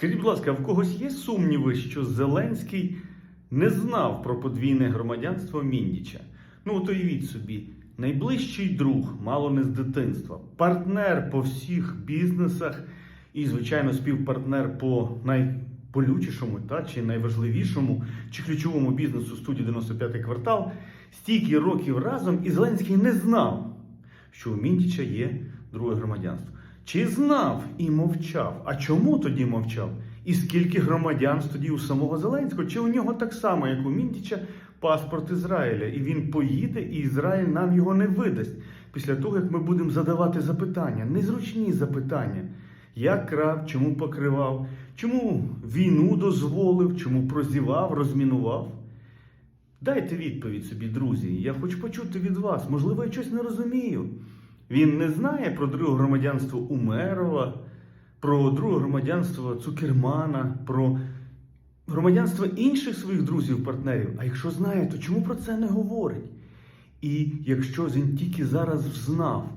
Скажіть, будь ласка, в когось є сумніви, що Зеленський не знав про подвійне громадянство Міндіча? Ну, от уявіть собі, найближчий друг, мало не з дитинства, партнер по всіх бізнесах і, звичайно, співпартнер по найболючішому та чи найважливішому чи ключовому бізнесу студії 95 квартал, стільки років разом, і Зеленський не знав, що у Міндіча є друге громадянство. Чи знав і мовчав? А чому тоді мовчав? І скільки громадянств тоді у самого Зеленського? Чи у нього так само, як у Міндіча, паспорт Ізраїля? І він поїде, і Ізраїль нам його не видасть після того, як ми будемо задавати запитання, незручні запитання. Як крав, чому покривав, чому війну дозволив, чому прозівав, розмінував? Дайте відповідь собі, друзі. Я хочу почути від вас. Можливо, я щось не розумію. Він не знає про друге громадянство Умерова, про друге громадянство Цукермана, про громадянство інших своїх друзів-партнерів. А якщо знає, то чому про це не говорить? І якщо він тільки зараз взнав,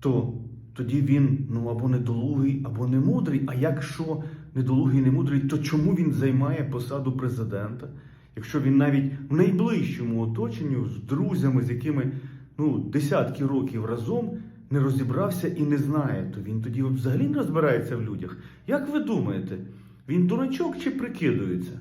то тоді він ну або недолугий, або не мудрий. А якщо недолугий і не мудрий, то чому він займає посаду президента? Якщо він навіть в найближчому оточенні з друзями, з якими ну, десятки років разом не розібрався і не знає, то він тоді взагалі не розбирається в людях. Як ви думаєте, він дурачок чи прикидується?